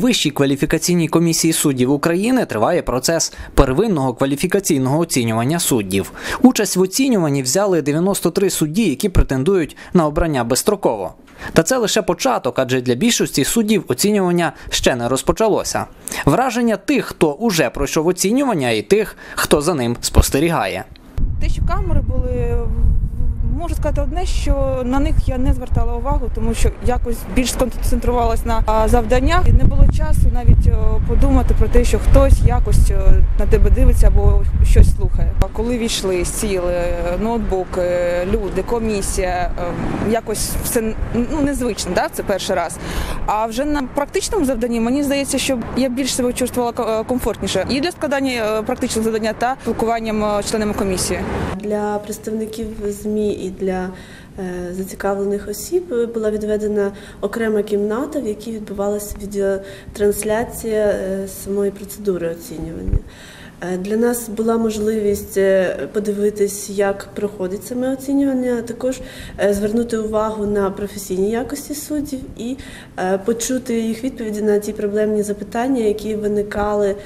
Вищій кваліфікаційній комісії суддів України триває процес первинного кваліфікаційного оцінювання суддів. Участь в оцінюванні взяли 93 судді, які претендують на обрання безстроково. Та це лише початок, адже для більшості суддів оцінювання ще не розпочалося. Враження тих, хто уже пройшов оцінювання, і тих, хто за ним спостерігає. Те, що камери були, можу сказати одне, що на них я не звертала увагу, тому що якось більш сконцентрувалась на завданнях і не було часу навіть подумати про те, що хтось якось на тебе дивиться або щось слухає. А коли війшли, сіли, е, ноутбук, е, люди, комісія, е, якось все ну незвично, да? це перший раз. А вже на практичному завданні мені здається, що я більш себе чувствувала комфортніше і для складання практичного завдання та спілкуванням членами комісії. Для представників ЗМІ і для е, зацікавлених осіб була відведена окрема кімната, в якій відбувалася відеотрансляція е, самої процедури оцінювання. Е, Для нас була можливість е, подивитись, як проходить саме оцінювання, а також е, звернути увагу на професійні якості суддів і почути їх відповіді на ті проблемні запитання, які виникали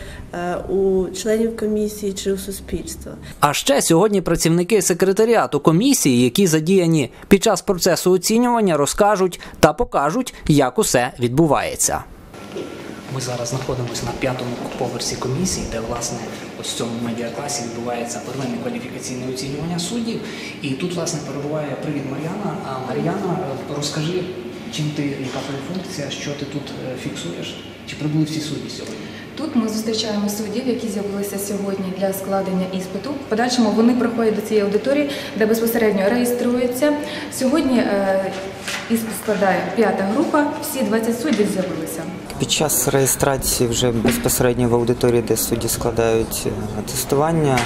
у членів комісії чи у суспільства. А ще сьогодні працівники секретаріату комісії, які задіяні під час процесу оцінювання, розкажуть та покажуть, як усе відбувається. Ми зараз знаходимося на п'ятому поверсі комісії, де власне ось в цьому медіакласі відбувається первинне кваліфікаційне оцінювання суддів. І тут власне перебуває привіт Мар'яна. А Мар'яна, е, розкажи, чим ти, яка твоя функція, що ти тут е, фіксуєш? Чи прибули всі судді сьогодні? Тут ми зустрічаємо суддів, які з'явилися сьогодні для складення іспиту. В подальшому вони приходять до цієї аудиторії, де безпосередньо реєструються. Сьогодні е, іспит складає п'ята група, всі 20 суддів з'явилися. Під час реєстрації вже безпосередньо в аудиторії, де судді складають е, тестування,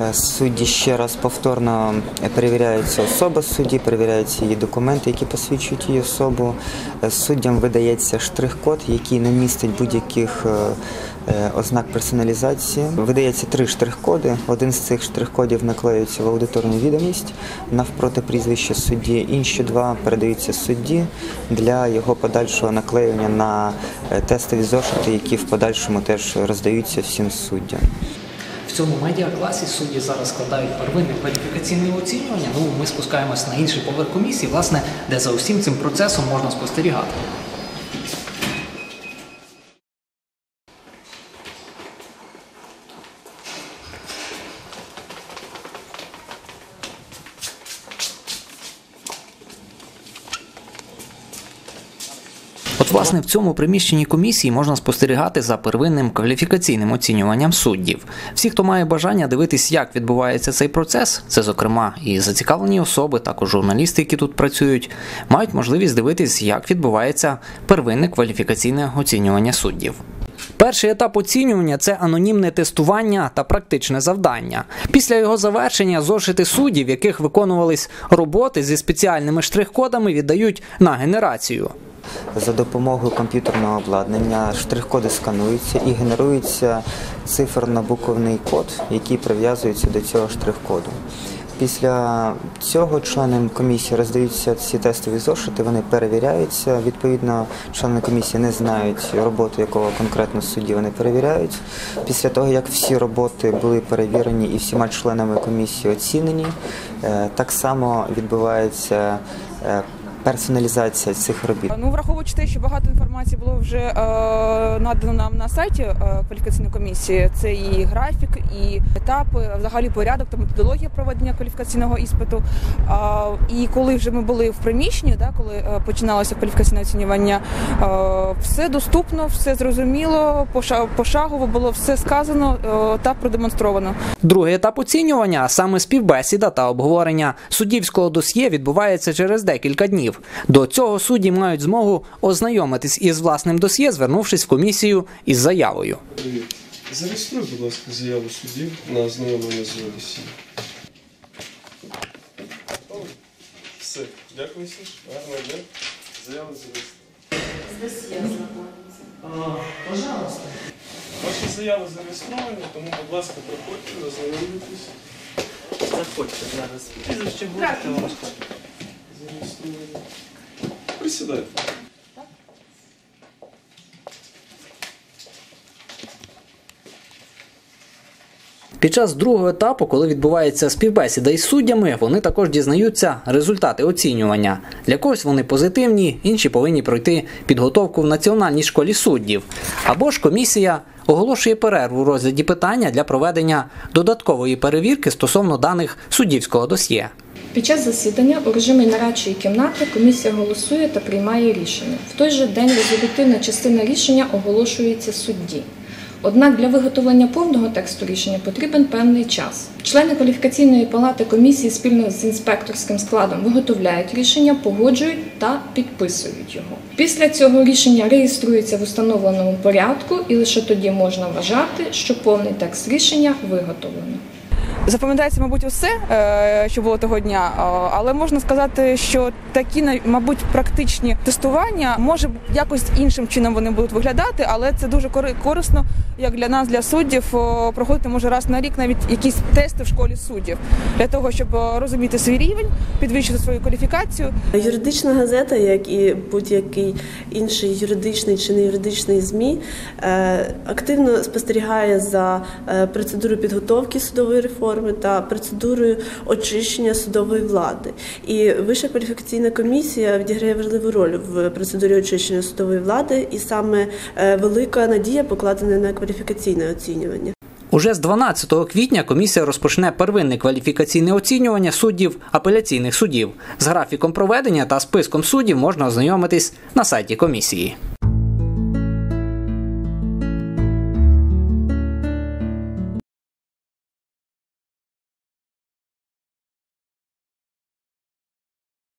е, судді ще раз повторно перевіряється особа судді, перевіряються її документи, які посвідчують її особу. Е, Суддям видається штрих-код, який не містить будь-яких ознак персоналізації. Видається три штрих-коди. Один з цих штрих-кодів наклеюється в аудиторну відомість навпроти прізвища судді. Інші два передаються судді для його подальшого наклеювання на е, тестові зошити, які в подальшому теж роздаються всім суддям. В цьому медіакласі судді зараз складають первинне кваліфікаційне оцінювання. Ну, ми спускаємось на інший поверх комісії, власне, де за усім цим процесом можна спостерігати. Власне, в цьому приміщенні комісії можна спостерігати за первинним кваліфікаційним оцінюванням суддів. Всі, хто має бажання дивитись, як відбувається цей процес, це, зокрема, і зацікавлені особи, також журналісти, які тут працюють, мають можливість дивитись, як відбувається первинне кваліфікаційне оцінювання суддів. Перший етап оцінювання це анонімне тестування та практичне завдання. Після його завершення зошити суддів, яких виконувались роботи зі спеціальними штрих-кодами, віддають на генерацію. За допомогою комп'ютерного обладнання штрих-коди скануються і генерується циферно-буковний код, який прив'язується до цього штрих-коду. Після цього членам комісії роздаються ці тестові зошити, вони перевіряються. Відповідно, члени комісії не знають роботу, якого конкретно судді вони перевіряють. Після того, як всі роботи були перевірені і всіма членами комісії оцінені, е, так само відбувається е, персоналізація цих робіт. Ну, враховуючи те, що багато інформації було вже е, надано нам на сайті е, кваліфікаційної комісії, це і графік, і етапи, взагалі порядок та методологія проведення кваліфікаційного іспиту. А, і коли вже ми були в приміщенні, да, коли е, починалося кваліфікаційне оцінювання, е, все доступно, все зрозуміло, поша- пошагово було все сказано е, та продемонстровано. Другий етап оцінювання, саме співбесіда та обговорення суддівського досьє, відбувається через декілька днів. До цього судді мають змогу ознайомитись із власним досьє, звернувшись в комісію із заявою. Привіт. Зареєструй, будь ласка, заяву суддів на ознайомлення з версією. Все, дякую, Саш. Гарного дня. Заяву зареєструй. Пожалуйста. Ваші заяви зареєстровані, тому, будь ласка, проходьте, ознайомлюйтесь. Заходьте зараз. Прізвище будете вам Зареєстровані. Присідайте. Під час другого етапу, коли відбувається співбесіда із суддями, вони також дізнаються результати оцінювання. Для когось вони позитивні, інші повинні пройти підготовку в Національній школі суддів. Або ж комісія оголошує перерву у розгляді питання для проведення додаткової перевірки стосовно даних суддівського досьє. Під час засідання у режимі нарадчої кімнати комісія голосує та приймає рішення. В той же день резолютивна частина рішення оголошується судді. Однак для виготовлення повного тексту рішення потрібен певний час. Члени кваліфікаційної палати комісії спільно з інспекторським складом виготовляють рішення, погоджують та підписують його. Після цього рішення реєструється в установленому порядку, і лише тоді можна вважати, що повний текст рішення виготовлено. Запам'ятається, мабуть, усе, е, що було того дня, е, але можна сказати, що такі, мабуть, практичні тестування може якось іншим чином вони будуть виглядати, але це дуже кори- корисно, як для нас, для суддів, проходити може раз на рік навіть якісь тести в школі суддів для того, щоб розуміти свій рівень, підвищити свою кваліфікацію. Юридична газета, як і будь-який інший юридичний чи не юридичний ЗМІ, е, активно спостерігає за е, процедурою підготовки судової реформи та процедурою очищення судової влади. І Вища кваліфікаційна комісія відіграє важливу роль в процедурі очищення судової влади, і саме е, велика надія покладена на кваліфікаційне оцінювання. Уже з 12 квітня комісія розпочне первинне кваліфікаційне оцінювання суддів апеляційних судів. З графіком проведення та списком суддів можна ознайомитись на сайті комісії.